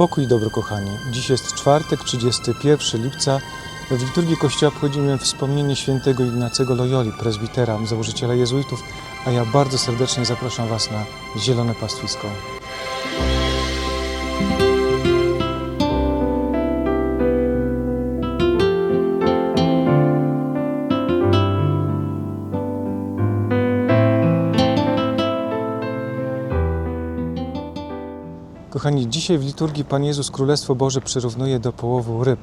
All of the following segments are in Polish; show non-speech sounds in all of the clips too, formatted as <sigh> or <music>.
Pokój i dobro, kochani. Dziś jest czwartek, 31 lipca. W liturgii Kościoła obchodzimy wspomnienie świętego Ignacego Loyoli, prezbitera, założyciela jezuitów, a ja bardzo serdecznie zapraszam Was na Zielone Pastwisko. Kochani, dzisiaj w liturgii Pan Jezus Królestwo Boże przyrównuje do połowu ryb.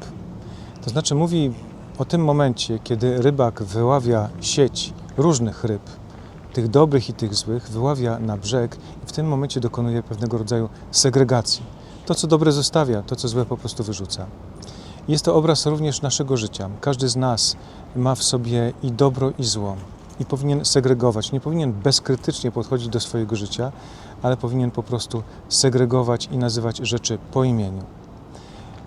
To znaczy mówi o tym momencie, kiedy rybak wyławia sieć różnych ryb, tych dobrych i tych złych, wyławia na brzeg i w tym momencie dokonuje pewnego rodzaju segregacji. To, co dobre zostawia, to, co złe po prostu wyrzuca. Jest to obraz również naszego życia. Każdy z nas ma w sobie i dobro, i zło. I powinien segregować. Nie powinien bezkrytycznie podchodzić do swojego życia, ale powinien po prostu segregować i nazywać rzeczy po imieniu.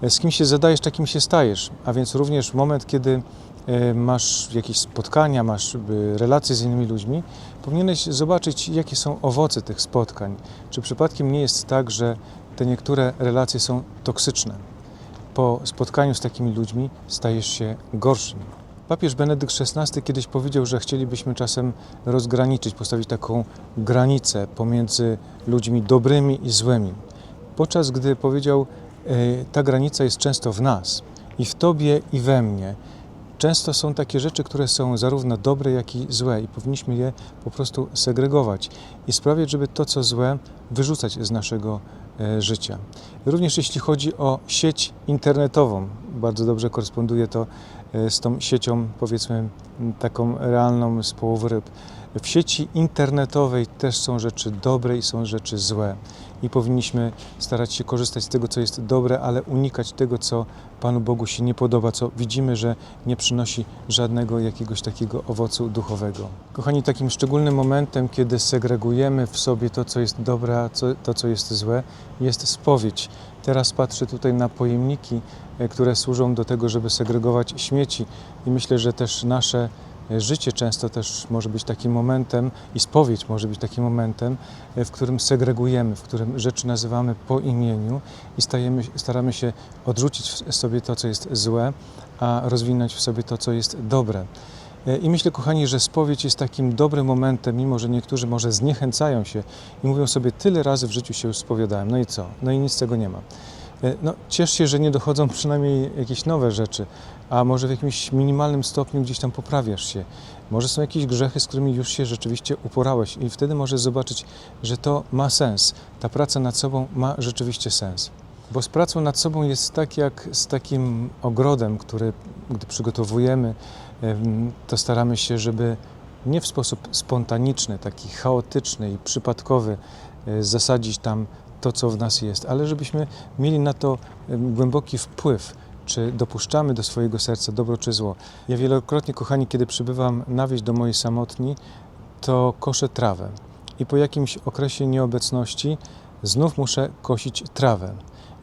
Z kim się zadajesz, takim się stajesz. A więc również moment, kiedy e, masz jakieś spotkania, masz e, relacje z innymi ludźmi, powinieneś zobaczyć, jakie są owoce tych spotkań. Czy przypadkiem nie jest tak, że te niektóre relacje są toksyczne? Po spotkaniu z takimi ludźmi stajesz się gorszym. Papież Benedykt XVI kiedyś powiedział, że chcielibyśmy czasem rozgraniczyć, postawić taką granicę pomiędzy ludźmi dobrymi i złymi. Podczas gdy powiedział, e, ta granica jest często w nas i w tobie i we mnie. Często są takie rzeczy, które są zarówno dobre, jak i złe, i powinniśmy je po prostu segregować i sprawiać, żeby to, co złe, wyrzucać z naszego e, życia. Również jeśli chodzi o sieć internetową, bardzo dobrze koresponduje to z tą siecią, powiedzmy, taką realną z połowy ryb. W sieci internetowej też są rzeczy dobre i są rzeczy złe. I powinniśmy starać się korzystać z tego, co jest dobre, ale unikać tego, co Panu Bogu się nie podoba, co widzimy, że nie przynosi żadnego jakiegoś takiego owocu duchowego. Kochani, takim szczególnym momentem, kiedy segregujemy w sobie to, co jest dobre, a to, co jest złe, jest spowiedź. Teraz patrzę tutaj na pojemniki, e, które służą do tego, żeby segregować śmieci i myślę, że też nasze e, życie często też może być takim momentem i spowiedź może być takim momentem, e, w którym segregujemy, w którym rzeczy nazywamy po imieniu i stajemy, staramy się odrzucić w sobie to, co jest złe, a rozwinąć w sobie to, co jest dobre. E, I myślę, kochani, że spowiedź jest takim dobrym momentem, mimo że niektórzy może zniechęcają się i mówią sobie, tyle razy w życiu się już spowiadałem, no i co? No i nic z tego nie ma. E, No, ciesz się, że nie dochodzą przynajmniej jakieś nowe rzeczy, a może w jakimś minimalnym stopniu gdzieś tam poprawiasz się. Może są jakieś grzechy, z którymi już się rzeczywiście uporałeś i wtedy możesz zobaczyć, że to ma sens. Ta praca nad sobą ma rzeczywiście sens. Bo z pracą nad sobą jest tak jak z takim ogrodem, który gdy przygotowujemy, em, to staramy się, żeby nie w sposób spontaniczny, taki chaotyczny i przypadkowy e, zasadzić tam to, co w nas jest, ale żebyśmy mieli na to em, głęboki wpływ, czy dopuszczamy do swojego serca dobro czy zło. Ja wielokrotnie, kochani, kiedy przybywam na wieś do mojej samotni, to koszę trawę. I po jakimś okresie nieobecności znów muszę kosić trawę.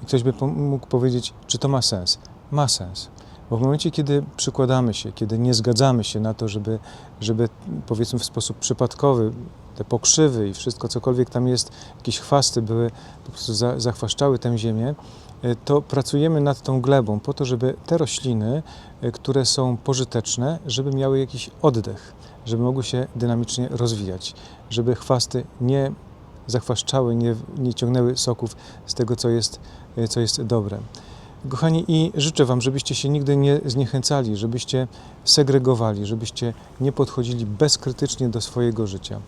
I ktoś by mógł powiedzieć, czy to ma sens? Ma sens. Bo w momencie, kiedy przykładamy się, kiedy nie zgadzamy się na to, żeby, żeby powiedzmy w sposób przypadkowy te pokrzywy i wszystko, cokolwiek tam jest, jakieś chwasty były, po prostu za, zachwaszczały tę ziemię, e, to pracujemy nad tą glebą po to, żeby te rośliny, e, które są pożyteczne, żeby miały jakiś oddech, żeby mogły się dynamicznie rozwijać, żeby chwasty nie zachwaszczały, nie, nie ciągnęły soków z tego, co jest, e, co jest dobre. Kochani, i życzę Wam, żebyście się nigdy nie zniechęcali, żebyście segregowali, żebyście nie podchodzili bezkrytycznie do swojego życia.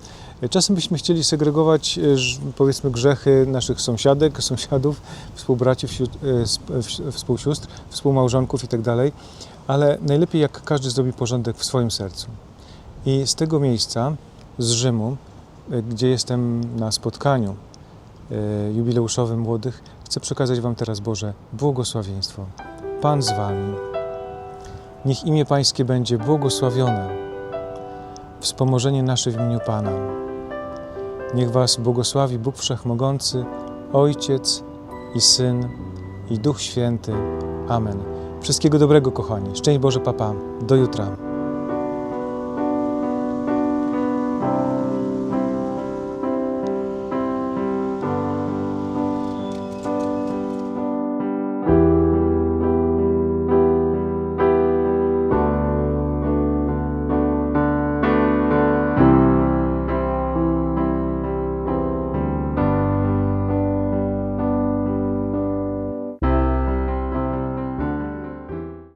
Czasem byśmy chcieli segregować, e, powiedzmy, grzechy naszych sąsiadek, <laughs> sąsiadów, współbraci, e, w- współsióstr, współmałżonków itd., ale najlepiej jak każdy zrobi porządek w swoim sercu. I z tego miejsca, z Rzymu, e, gdzie jestem na spotkaniu e, jubileuszowym młodych, chcę przekazać Wam teraz Boże błogosławieństwo. Pan z Wami. Niech imię Pańskie będzie błogosławione. Wspomożenie nasze w imieniu Pana. Niech Was błogosławi Bóg Wszechmogący, Ojciec i Syn i Duch Święty. Amen. Wszystkiego dobrego, kochani. Szczęść Boże, Papa. Do jutra.